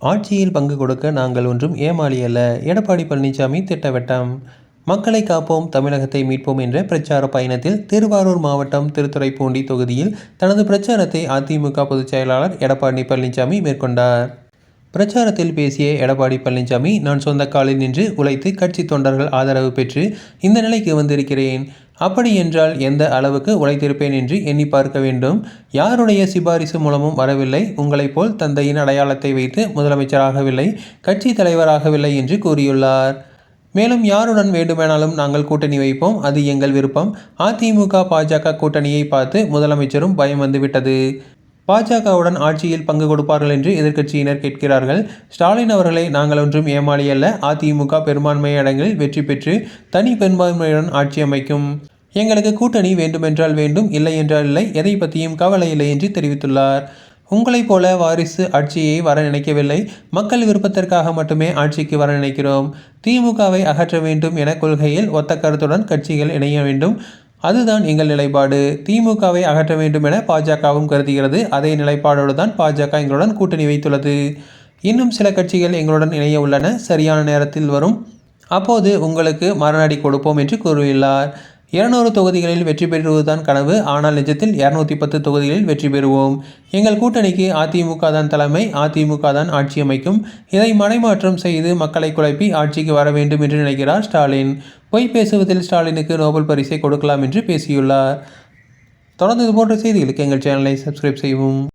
ஆட்சியில் பங்கு கொடுக்க நாங்கள் ஒன்றும் ஏமாளி அல்ல. எடப்பாடி பழனிசாமி திட்டவட்டம். மக்களை காப்போம் தமிழகத்தை மீட்போம் என்ற பிரச்சார பயணத்தில் திருவாரூர் மாவட்டம் திருத்துறைப்பூண்டி தொகுதியில் தனது பிரச்சாரத்தை அதிமுக பொதுச் செயலாளர் எடப்பாடி பழனிசாமி மேற்கொண்டார். பிரச்சாரத்தில் பேசிய எடப்பாடி பழனிசாமி நான் சொந்த காலில் நின்று உழைத்து கட்சி தொண்டர்கள் ஆதரவு பெற்று இந்த நிலைக்கு வந்திருக்கிறேன். அப்படி என்றால் எந்த அளவுக்கு உழைத்திருப்பேன் என்று எண்ணி பார்க்க வேண்டும். யாருடைய சிபாரிசு மூலமும் வரவில்லை. உங்களைப் போல் தந்தையின் அடையாளத்தை வைத்து முதலமைச்சராகவில்லை கட்சி தலைவராகவில்லை என்று கூறியுள்ளார். மேலும் யாருடன் வேண்டுமானாலும் நாங்கள் கூட்டணி வைப்போம். அது எங்கள் விருப்பம். அதிமுக பாஜக கூட்டணியை பார்த்து முதலமைச்சரும் பயம் வந்துவிட்டது. பாஜகவுடன் ஆட்சியில் பங்கு கொடுப்பார்கள் என்று எதிர்க்கட்சியினர் கேட்கிறார்கள். ஸ்டாலின் அவர்களை நாங்கள் ஒன்றும் ஏமாளியல்ல. அதிமுக பெரும்பான்மை இடங்களில் வெற்றி பெற்று தனி பெரும்பான்மையுடன் ஆட்சி அமைக்கும். எங்களுக்கு கூட்டணி வேண்டுமென்றால் வேண்டும் இல்லை என்றால் இல்லை எதை பற்றியும் கவலை இல்லை என்று தெரிவித்துள்ளார். உங்களைப் போல வாரிசு ஆட்சியை வர நினைக்கவில்லை. மக்கள் விருப்பத்திற்காக மட்டுமே ஆட்சிக்கு வர நினைக்கிறோம். திமுகவை அகற்ற வேண்டும் என கொள்கையில் ஒத்த கருத்துடன் கட்சிகள் இணைய வேண்டும். அதுதான் எங்கள் நிலைப்பாடு. திமுகவை அகற்ற வேண்டும் என பாஜகவும் கருதுகிறது. அதே நிலைப்பாடோடு தான் பாஜக எங்களுடன் கூட்டணி வைத்துள்ளது. இன்னும் சில கட்சிகள் எங்களுடன் இணைய உள்ளன. சரியான நேரத்தில் வரும். அப்போது உங்களுக்கு மரணடி கொடுப்போம் என்று கூறியுள்ளார். இருநூறு தொகுதிகளில் வெற்றி பெறுவதுதான் கனவு. ஆனால் நிஜத்தில் இரநூத்தி பத்து தொகுதிகளில் வெற்றி பெறுவோம். எங்கள் கூட்டணிக்கு அதிமுக தான் தலைமை அதிமுக தான் ஆட்சி அமைக்கும். இதை மனைமாற்றம் செய்து மக்களை குழப்பி ஆட்சிக்கு வர வேண்டும் என்று நினைக்கிறார் ஸ்டாலின். பொய் பேசுவதில் ஸ்டாலினுக்கு நோபல் பரிசை கொடுக்கலாம் என்று பேசியுள்ளார். தொடர்ந்து இது போன்ற செய்திகளுக்கு எங்கள் சேனலை சப்ஸ்கிரைப் செய்வோம்